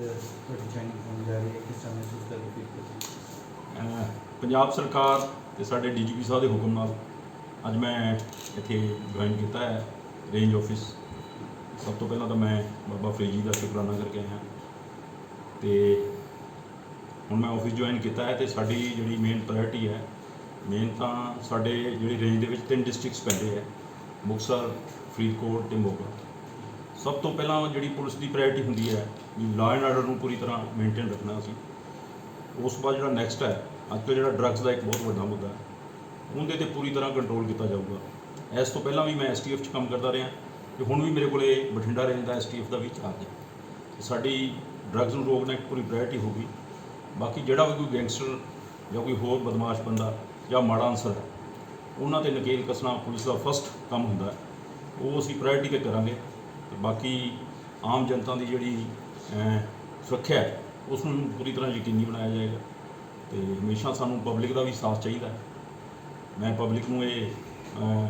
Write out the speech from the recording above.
Joining ਹੋਣ ਜਾ ਰਹੀ ਹੈ ਕਿਸ ਤਰ੍ਹਾਂ ਮਹਿਸੂਸ ਕਰ ਅਹ ਪੰਜਾਬ ਸਰਕਾਰ ਤੇ ਸਾਡੇ ਡੀਜੀਪੀ ਸਾਹਿਬ ਦੇ ਹੁਕਮ ਨਾਲ ਅੱਜ ਮੈਂ ਇੱਥੇ ਜੁਆਇਨ ਕੀਤਾ ਹੈ ਰੇਂਜ ਆਫਿਸ ਸਭ ਤੋਂ ਪਹਿਲਾਂ ਤਾਂ ਮੈਂ ਬਾਬਾ ਫਰੀਦ ਜੀ ਦਾ ਸ਼ੁਕਰਾਨਾ ਕਰਕੇ ਆਇਆ। ਤੇ ਹੁਣ ਮੈਂ ਆਫਿਸ ਜੁਆਇਨ ਕੀਤਾ ਹੈ ਤੇ ਸਾਡੀ ਜਿਹੜੀ ਮੇਨ ਪ੍ਰਾਇੋਰਟੀ ਹੈ ਮੇਨ ਤਾਂ ਸਾਡੇ ਜਿਹੜੀ ਰੇਂਜ ਦੇ ਵਿੱਚ ਤਿੰਨ ਡਿਸਟ੍ਰਿਕਟਸ ਪੈਂਦੇ ਹੈ, ਮੁਕਤਸਰ, ਫਰੀਦਕੋਟ ਤੇ ਮੋਗਾ। ਸਭ ਤੋਂ ਪਹਿਲਾਂ ਜਿਹੜੀ ਪੁਲਿਸ ਦੀ ਪ੍ਰਾਇੋਰਟੀ ਹੁੰਦੀ ਹੈ ਵੀ ਲਾਅ ਐਂਡ ਆਰਡਰ ਨੂੰ ਪੂਰੀ ਤਰ੍ਹਾਂ ਮੇਨਟੇਨ ਰੱਖਣਾ ਅਸੀਂ। ਉਸ ਤੋਂ ਬਾਅਦ ਜਿਹੜਾ ਨੈਕਸਟ ਹੈ, ਅੱਜ ਕੱਲ੍ਹ ਜਿਹੜਾ ਡਰੱਗਸ ਦਾ ਇੱਕ ਬਹੁਤ ਵੱਡਾ ਮੁੱਦਾ ਹੈ, ਉਹਦੇ ਤੇ ਪੂਰੀ ਤਰ੍ਹਾਂ ਕੰਟਰੋਲ ਕੀਤਾ ਜਾਊਗਾ। ਇਸ ਤੋਂ ਪਹਿਲਾਂ ਵੀ ਮੈਂ ਐਸਟੀਐਫ 'ਚ ਕੰਮ ਕਰਦਾ ਰਿਹਾ, ਤੇ ਹੁਣ ਵੀ ਮੇਰੇ ਕੋਲੇ ਬਠਿੰਡਾ ਰੇਂਜ ਦਾ ਐਸਟੀਐਫ ਦਾ ਵੀ ਚਾਰਜ ਹੈ। ਤੇ ਸਾਡੀ ਡਰੱਗਸ ਨੂੰ ਰੋਕਣਾ ਇੱਕ ਪੂਰੀ ਪ੍ਰਾਇੋਰਟੀ ਹੋਗੀ ਬਾਕੀ ਜਿਹੜਾ ਵੀ ਕੋਈ ਗੈਂਗਸਟਰ ਜਾਂ ਕੋਈ ਹੋਰ ਬਦਮਾਸ਼ ਬੰਦਾ ਜਾਂ ਮਾੜਾ ਅਨਸਰ ਹੈ ਉਹਨਾਂ ਤੇ ਨਕੇਲ ਕੱਸਣਾ ਪੁਲਿਸ ਦਾ ਫਸਟ ਕੰਮ ਹੁੰਦਾ ਉਹ ਅਸੀਂ ਪ੍ਰਾਇੋਰਟੀ ਤੇ ਕਰਾਂਗੇ। ਤੇ ਬਾਕੀ ਆਮ ਜਨਤਾ ਦੀ ਜਿਹੜੀ ਸੁਰੱਖਿਆ ਉਸ ਨੂੰ ਪੂਰੀ ਤਰ੍ਹਾਂ ਯਕੀਨੀ ਬਣਾਇਆ ਜਾਏਗਾ ਤੇ ਹਮੇਸ਼ਾ ਸਾਨੂੰ ਪਬਲਿਕ ਦਾ ਵੀ ਸਾਥ ਚਾਹੀਦਾ ਹੈ। ਮੈਂ ਪਬਲਿਕ ਨੂੰ ਇਹ ਅਹ,